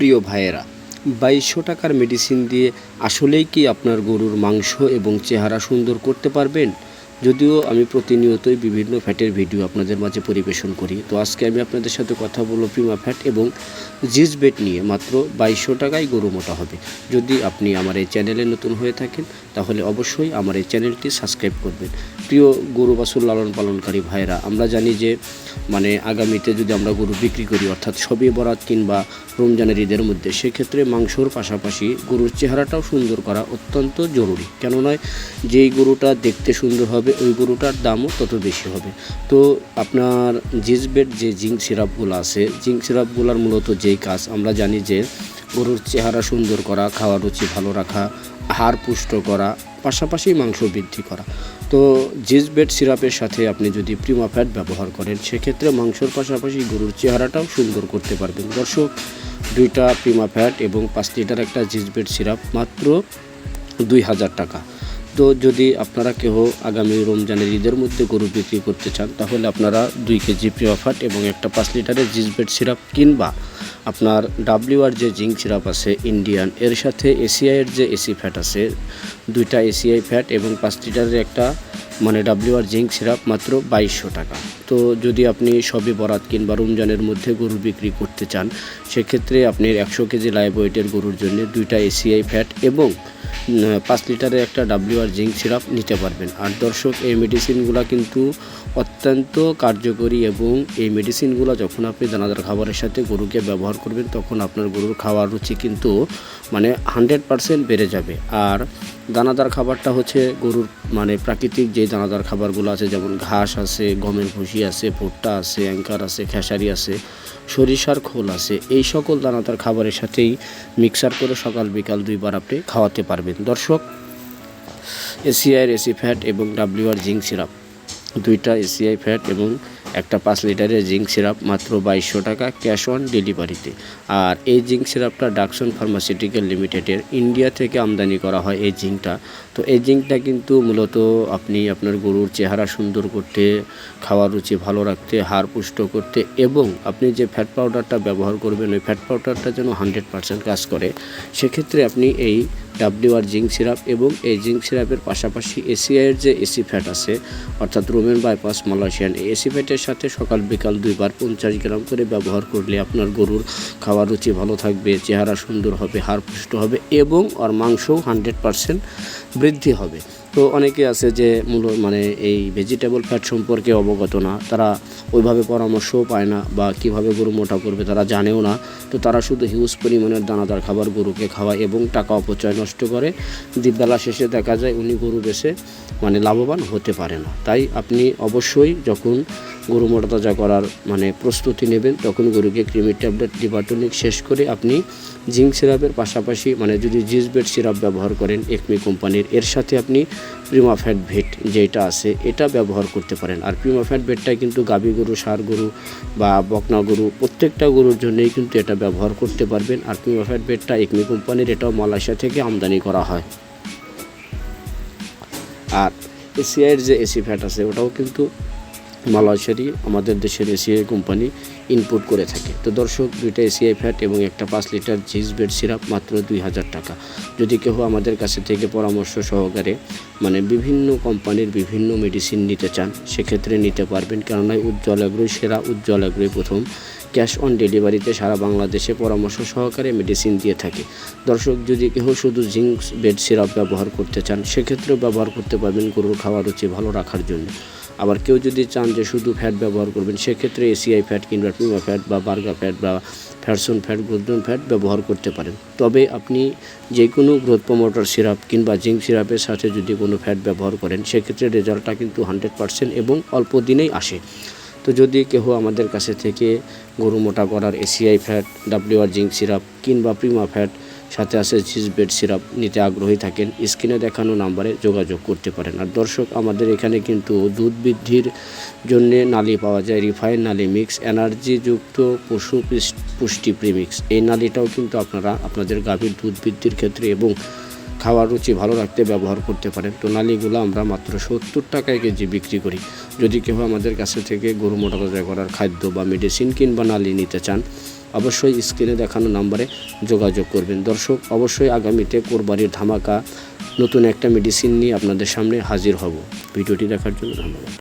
প্রিয় ভাইয়েরা, বাইশশো টাকার মেডিসিন দিয়ে আসলেই কি আপনার গরুর মাংস এবং চেহারা সুন্দর করতে পারবেন? যদিও আমি প্রতিনিয়তই বিভিন্ন ফ্যাটের ভিডিও আপনাদের মাঝে পরিবেশন করি, তো আজকে আমি আপনাদের সাথে কথা বলব প্রিমা ফ্যাট এবং জিজ বেট নিয়ে, মাত্র বাইশশো টাকায় গরু মোটা হবে। যদি আপনি আমার এই চ্যানেলে নতুন হয়ে থাকেন, তাহলে অবশ্যই আমার এই চ্যানেলটি সাবস্ক্রাইব করবেন। প্রিয় গরু বাছুর লালন পালনকারী ভাইরা আমরা জানি যে মানে আগামীতে যদি আমরা গরু বিক্রি করি, অর্থাৎ সবে বরাত কিংবা রমজানের ঈদের মধ্যে, সেক্ষেত্রে মাংসর পাশাপাশি গরুর চেহারাটাও সুন্দর করা অত্যন্ত জরুরি। কেননা যেই গরুটা দেখতে সুন্দর হবে ওই গরুটার দামও তত বেশি হবে। তো আপনার জিজবেট যে জিঙ্ক সিরাপগুলো আছে, জিঙ্ক সিরাপগুলোর মূলত যেই কাজ, আমরা জানি যে গরুর চেহারা সুন্দর করা খাওয়ার রুচি ভালো রাখা, হাড় পুষ্ট করা, পাশাপাশি মাংস বৃদ্ধি করা। তো জিজবেট সিরাপের সাথে আপনি যদি প্রিমা ফ্যাট ব্যবহার করেন, সেক্ষেত্রে মাংসর পাশাপাশি গরুর চেহারাটাও সুন্দর করতে পারবেন। দর্শক, দুইটা প্রিমা ফ্যাট এবং পাঁচ লিটার একটা জিজবেট সিরাপ মাত্র দুই হাজার টাকা। তো যদি আপনারা কেহ আগামী রমজানের ঈদের মধ্যে গরু বিক্রি করতে চান, তাহলে আপনারা দুই কেজি প্রিমা ফ্যাট এবং একটা পাঁচ লিটারের জিজবেট সিরাপ কিংবা আপনার ডাব্লিউআর যে জিঙ্ক সিরাপ আছে, ইন্ডিয়ান, এর সাথে এসিআইয়ের যে এসি ফ্যাট আছে, দুইটা এসিআই ফ্যাট এবং পাঁচ লিটারের একটা মানে ডাব্লিউআর জিঙ্ক সিরাপ মাত্র বাইশশো টাকা। তো যদি আপনি সবে বরাত কিংবা রমজানের মধ্যে গরু বিক্রি করতে চান, সেক্ষেত্রে আপনি একশো কেজি লাইভ ওয়েটের গরুর জন্য দুইটা এসিআই ফ্যাট এবং পাঁচ লিটারের একটা ডাব্লিউআর জিঙ্ক সিরাপ নিতে পারবেন। আর দর্শক, এই মেডিসিনগুলো কিন্তু অত্যন্ত কার্যকরী এবং এই মেডিসিনগুলো যখন আপনি দানাদার খাবারের সাথে গরুকে ব্যবহার করবেন, তখন আপনার গরুর খাওয়ার রুচি কিন্তু মানে হান্ড্রেড পারসেন্ট বেড়ে যাবে। আর দানাদার খাবারটা হচ্ছে গরুর মানে প্রাকৃতিক যে দানাদার খাবারগুলো আছে, যেমন ঘাস আছে, গমের ভুসি আছে, ভুট্টা আছে, অ্যাঙ্কার আছে, খেসারি আছে, সরিষার খোল আছে, এই সকল দানাদার খাবারের সাথেই মিক্সার করে সকাল বিকাল দুইবার আপনি খাওয়াতে পারবেন। দর্শক এসিআইয়ের এসি ফ্যাট এবং ডাব্লিউআর জিঙ্ক সিরাপ, দুইটা এসিআই ফ্যাট এবং একটা পাঁচ লিটারের জিঙ্ক সিরাপ মাত্র বাইশশো টাকা ক্যাশ অন ডেলিভারিতে। আর এই জিঙ্ক সিরাপটা ডাকসন ফার্মাসিউটিক্যাল লিমিটেডের ইন্ডিয়া থেকে আমদানি করা হয় এই জিঙ্কটা। তো এই জিঙ্কটা কিন্তু মূলত আপনি আপনার গরুর চেহারা সুন্দর করতে, খাওয়ার রুচি ভালো রাখতে, হাড় পুষ্ট করতে এবং আপনি যে ফ্যাট পাউডারটা ব্যবহার করবেন, ওই ফ্যাট পাউডারটা যেন হান্ড্রেড পার্সেন্ট কাজ করে, সেক্ষেত্রে আপনি এই ডাব্লিউআর জিঙ্ক সিরাপ এবং এই জিঙ্ক সিরাপের পাশাপাশি এসিআইয়ের যে এসি ফ্যাট আছে, অর্থাৎ রোমেন বাইপাস, মালয়েশিয়ান এই এসি ফ্যাটের সাথে সকাল বিকাল দুইবার পঞ্চাশ গ্রাম করে ব্যবহার করলে আপনার গরুর খাওয়ার রুচি ভালো থাকবে, চেহারা সুন্দর হবে, হাড় পুষ্ট হবে এবং আর মাংসও হান্ড্রেড পারসেন্ট বৃদ্ধি হবে। তো অনেকে আছে যে মূল মানে এই ভেজিটেবল ফ্যাট সম্পর্কে অবগত না, তারা ওইভাবে পরামর্শও পায় না বা কীভাবে গরু মোটা করবে তারা জানেও না। তো তারা শুধু হিউজ পরিমাণের দানাদার খাবার গরুকে খাওয়ায় এবং টাকা অপচয় নষ্ট করে। দিনবেলা শেষে দেখা যায় উনি গরু বেছে মানে লাভবান হতে পারে না। তাই আপনি অবশ্যই যখন গরু মোটা তাজা করার মানে প্রস্তুতি নেবেন, তখন গরুকে ক্রিমির ট্যাবলেট ডিবাটনিক শেষ করে আপনি জিঙ্ক সিরাপের পাশাপাশি মানে যদি জিজবেট সিরাপ ব্যবহার করেন, একমি কোম্পানির, এর সাথে আপনি প্রিমা ফ্যাট ভেট যেটা আছে, এটা ব্যবহার করতে পারেন। আর প্রিমা ফ্যাট ভেটটা কিন্তু গাভী গরু, সার গরু বা বকনা গরু প্রত্যেকটা গরুর জন্যই কিন্তু এটা ব্যবহার করতে পারবেন। আর প্রিমা ফ্যাট ভেটটা একমি কোম্পানির, এটাও মালয়েশিয়া থেকে আমদানি করা হয়। আর এসিআইয়ের যে এসি ফ্যাট আছে, ওটাও কিন্তু মালয়েশিয়ারই আমাদের দেশের এসিআই কোম্পানি ইনপুট করে থাকে। তো দর্শক, দুইটা এসিআই ফ্যাট এবং একটা পাঁচ লিটার চিজ বেড সিরাপ মাত্র দুই হাজার টাকা। যদি কেউ আমাদের কাছে থেকে পরামর্শ সহকারে মানে বিভিন্ন কোম্পানির বিভিন্ন মেডিসিন নিতে চান, সেক্ষেত্রে নিতে পারবেন। কেননা উজ্জ্বল এগ্রোই সেরা, উজ্জ্বল এগ্রোই প্রথম। ক্যাশ অন ডেলিভারিতে সারা বাংলাদেশে পরামর্শ সহকারে মেডিসিন দিয়ে থাকে। দর্শক, যদি কেউ শুধু জিঙ্ক বেড সিরাপ ব্যবহার করতে চান, সেক্ষেত্রেও ব্যবহার করতে পারবেন গরুর খাওয়ার রুচি ভালো রাখার জন্য। আবার কেউ যদি চান যে শুধু ফ্যাট ব্যবহার করবেন, সেক্ষেত্রে এসিআই ফ্যাট কিংবা পিমা ফ্যাট বা বার্গা ফ্যাট বা ফ্যাটসন ফ্যাট গোল্ডেন ফ্যাট ব্যবহার করতে পারেন। তবে আপনি যে কোনো গ্রোথ প্রমোটার সিরাপ কিংবা জিঙ্ক সিরাপের সাথে যদি কোনো ফ্যাট ব্যবহার করেন, সেক্ষেত্রে রেজাল্টটা কিন্তু হান্ড্রেড পার্সেন্ট এবং অল্প দিনেই আসে। তো যদি কেহ আমাদের কাছে থেকে গরু মোটা করার ACI fat WR zinc syrup কিংবা প্রিমা ফ্যাট সাথে আছে চিজ বেড সিরাপ নিতে আগ্রহী থাকেন স্ক্রিনে দেখানো নাম্বারে যোগাযোগ করতে পারেন। আর দর্শক, আমাদের এখানে কিন্তু দুধ বৃদ্ধির জন্যে নালি পাওয়া যায় রিফাইন নালি মিক্স এনার্জিযুক্ত পশু পুষ্টি প্রিমিক্স এই নালিটাও কিন্তু আপনারা আপনাদের গাভীর দুধ বৃদ্ধির ক্ষেত্রে এবং খাওয়ার রুচি ভালো রাখতে ব্যবহার করতে পারেন। তো নালিগুলো আমরা মাত্র সত্তর টাকায় কেজি বিক্রি করি। যদি কেউ আমাদের কাছে থেকে গরু মোটা করার খাদ্য বা মেডিসিন কিংবা নালি নিতে চান অবশ্যই স্ক্রিনে দেখানো নাম্বারে যোগাযোগ করবেন। দর্শক, অবশ্যই আগামীতে কোরবানির ধামাকা নতুন একটা মেডিসিন নিয়ে আপনাদের সামনে হাজির হব। ভিডিওটি দেখার জন্য ধন্যবাদ।